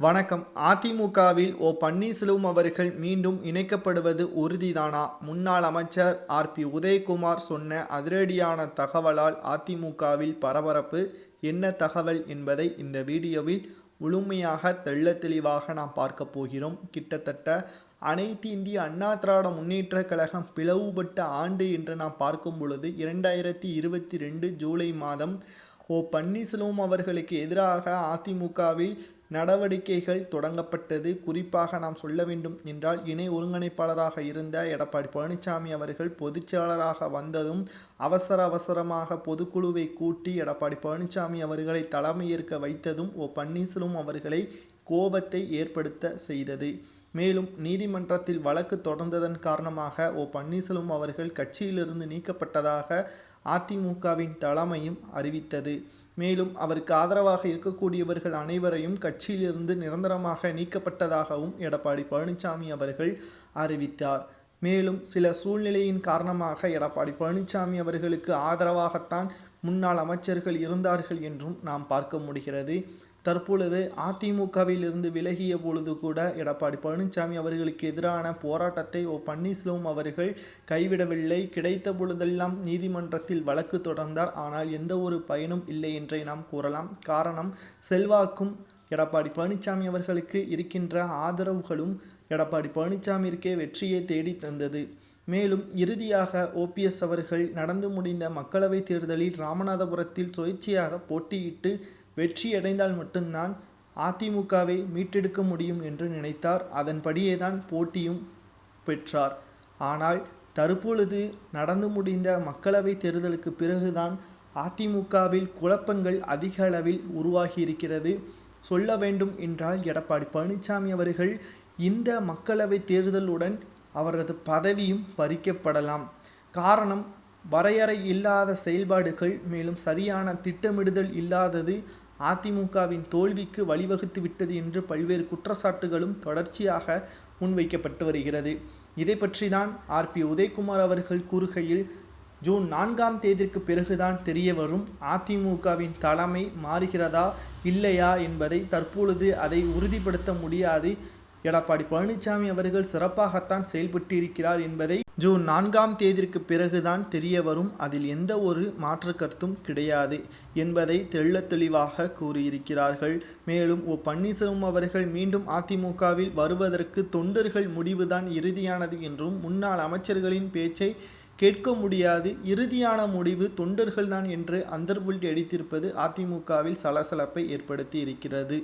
வணக்கம். அதிமுகவில் ஓ பன்னீர்செல்வம் அவர்கள் மீண்டும் இணைக்கப்படுவது உறுதிதானா? முன்னாள் அமைச்சர் ஆர். பி. உதயகுமார் சொன்ன அதிரடியான தகவலால் அதிமுகவில் பரபரப்பு. என்ன தகவல் என்பதை இந்த வீடியோவில் முழுமையாக தெள்ள தெளிவாக நாம் பார்க்க போகிறோம். கிட்டத்தட்ட அனைத்து இந்திய அண்ணா திராவிட முன்னேற்ற கழகம் பிளவுபட்ட ஆண்டு என்று நாம் பார்க்கும் பொழுது இரண்டாயிரத்தி இருபத்தி ரெண்டு ஜூலை மாதம் ஓ பன்னீர்செல்வம் அவர்களுக்கு எதிராக அதிமுகவில் நடவடிக்கைகள் தொடங்கப்பட்டது. குறிப்பாக நாம் சொல்ல வேண்டும் என்றால் இணை ஒருங்கிணைப்பாளராக இருந்த எடப்பாடி பழனிசாமி அவர்கள் பொதுச்செயலாளராக வந்ததும் அவசர அவசரமாக பொதுக்குழுவை கூட்டி எடப்பாடி பழனிசாமி அவர்களை தலைமையேற்க வைத்ததும் ஓ பன்னீர்செல்வம் அவர்களை கோபத்தை ஏற்படுத்த செய்தது. மேலும் நீதிமன்றத்தில் வழக்கு தொடர்ந்ததன் காரணமாக ஓ பன்னீர்செல்வம் அவர்கள் கட்சியிலிருந்து நீக்கப்பட்டதாக அதிமுகவின் தலைமையும் அறிவித்தது. மேலும் அவருக்கு ஆதரவாக இருக்கக்கூடியவர்கள் அனைவரையும் கட்சியிலிருந்து நிரந்தரமாக நீக்கப்பட்டதாகவும் எடப்பாடி பழனிசாமி அவர்கள் அறிவித்தார். மேலும் சில சூழ்நிலையின் காரணமாக எடப்பாடி பழனிசாமி அவர்களுக்கு ஆதரவாகத்தான் முன்னாள் அமைச்சர்கள் இருந்தார்கள் என்றும் நாம் பார்க்க முடிகிறது. தற்பொழுது அதிமுகவிலிருந்து விலகிய பொழுது கூட எடப்பாடி பழனிசாமி அவர்களுக்கு எதிரான போராட்டத்தை ஓ பன்னீர்செல்வம் அவர்கள் கைவிடவில்லை. கிடைத்த பொழுதெல்லாம் நீதிமன்றத்தில் வழக்கு தொடர்ந்தார். ஆனால் எந்த ஒரு பயனும் இல்லை என்றே நாம் கூறலாம். காரணம் செல்வாக்கும் எடப்பாடி பழனிசாமி அவர்களுக்கு இருக்கின்ற ஆதரவுகளும் எடப்பாடி பழனிசாமிற்கே வெற்றியை தேடி தந்தது. மேலும் இறுதியாக ஓபிஎஸ் அவர்கள் நடந்து முடிந்த மக்களவைத் தேர்தலில் ராமநாதபுரத்தில் சுயேட்சையாக போட்டியிட்டு வெற்றியடைந்தால் மட்டும்தான் அதிமுகவை மீட்டெடுக்க முடியும் என்று நினைத்தார். அதன்படியே தான் போட்டியும் பெற்றார். ஆனால் தற்பொழுது நடந்து முடிந்த மக்களவைத் தேர்தலுக்கு பிறகுதான் அதிமுகவில் குழப்பங்கள் அதிக அளவில் உருவாகி இருக்கிறது சொல்ல வேண்டும் என்றால் எடப்பாடி பழனிசாமி அவர்கள் இந்த மக்களவைத் தேர்தலுடன் அவரது பதவியும் பறிக்கப்படலாம். காரணம் வரையறை இல்லாத செயல்பாடுகள் மேலும் சரியான திட்டமிடுதல் இல்லாதது அதிமுகவின் தோல்விக்கு வழிவகுத்து விட்டது என்று பல்வேறு குற்றச்சாட்டுகளும் தொடர்ச்சியாக முன்வைக்கப்பட்டு வருகிறது. இதை பற்றி தான் ஆர்பி உதயகுமார் அவர்கள் கூறுகையில் ஜூன் நான்காம் தேதிக்கு பிறகுதான் தெரிய வரும் அதிமுகவின் தலைமை மாறுகிறதா இல்லையா என்பதை தற்பொழுது அதை உறுதிப்படுத்த முடியாது எடப்பாடி பழனிசாமி அவர்கள் சிறப்பாகத்தான் செயல்பட்டிருக்கிறார் என்பதை ஜூன் நான்காம் தேதிக்கு பிறகுதான் தெரிய வரும் அதில் எந்த ஒரு மாற்று கருத்தும் கிடையாது என்பதை தெள்ள தெளிவாக கூறியிருக்கிறார்கள். மேலும் ஓ. பன்னீர்செல்வம் அவர்கள் மீண்டும் அதிமுகவில் வருவதற்கு தொண்டர்கள் முடிவுதான் இறுதியானது என்றும் முன்னாள் அமைச்சர்களின் பேச்சை கேட்க முடியாது இறுதியான முடிவு தொண்டர்கள்தான் என்று அந்தர்புல்டி அடித்திருப்பது அதிமுகவில் சலசலப்பை ஏற்படுத்தி இருக்கிறது